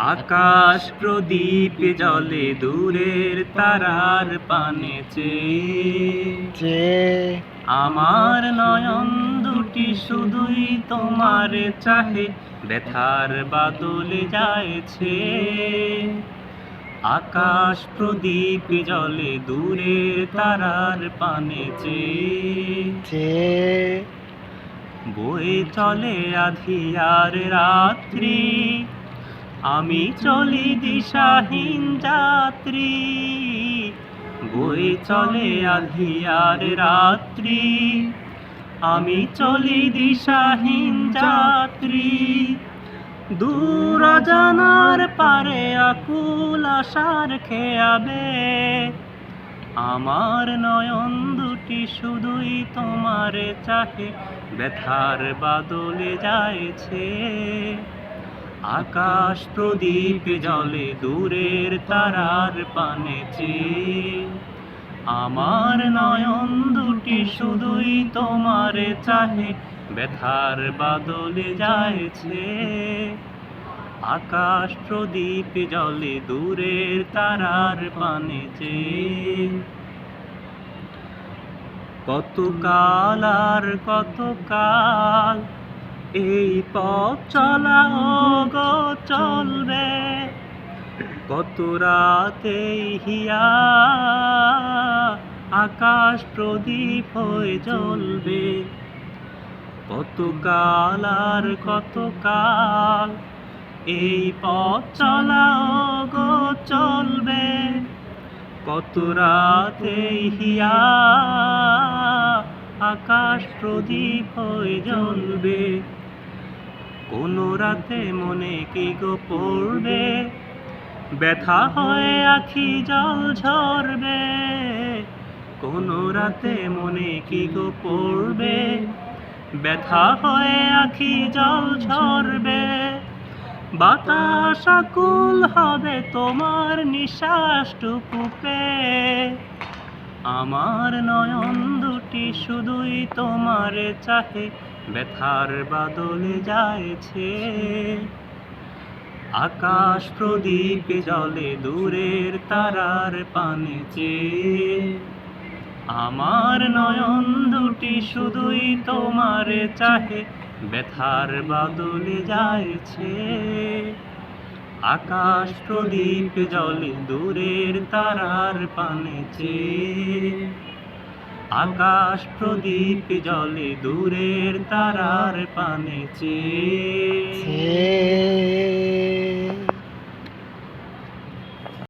আকাশ প্রদীপ জলে দূরের তারার পানে যে আমার নয়ন দুটি শুধুই তোমার চাহে, ব্যথার বাদলে যায়ছে। আকাশ প্রদীপ জলে দূরের তারার পানে চেয়ে। বয়ে চলে আধিয়ার রাত্রি আমি চলি দিশাহীন যাত্রী, বয়ে চলে আধিয়ার রাত্রি। আমি চলি দিশাহীন যাত্রী, দূর জানার পারে আকুল আশার খেয়াবে আমার নয়ন দুটি শুধুই তোমার চাহে, ব্যথার বাদলে যায়ছে আকাশ প্রদীপ জলে দূরের তারার পানে আমার নয়ন দুটি শুধুই তোমার চাহে, ব্যথার বাদলে যায়ছে আকাশ প্রদীপ জলে দূরের তারার পানে চেয়ে। কতকাল আর কতকাল এই পথ চলা গো চলবে। কত রাতে হিয়া আকাশ প্রদীপ হয়ে জ্বলবে। কতকাল আর কতকাল এই পথ চলা গো চলবে। কত রাতে হিয়া আকাশ প্রদীপ হয়ে জ্বলবে। কোন রাতে মনে কি গো পড়বে? ব্যথা হয়ে আখি জল ঝরবে। কোন রাতে মনে কি গো পড়বে? ব্যথা হয়ে আখি জল ঝরবে। বাতাস আকুল হবে তোমার নিঃশ্বাসটুকু পেয়ে। আমার নয়ন দুটি শুধুই তোমার চাহে। ব্যথার বাদলে যায়ছে। আকাশ প্রদীপ জলে দূরের তারার পানে আমার নয়ন দুটি শুধুই তোমার চাহে, ব্যথার বাদলে যায়ছে। আকাশ প্রদীপ জলে দূরের তারার পানে চেয়ে। আকাশ প্রদীপ জলে দূরের তারার পানে চেয়ে।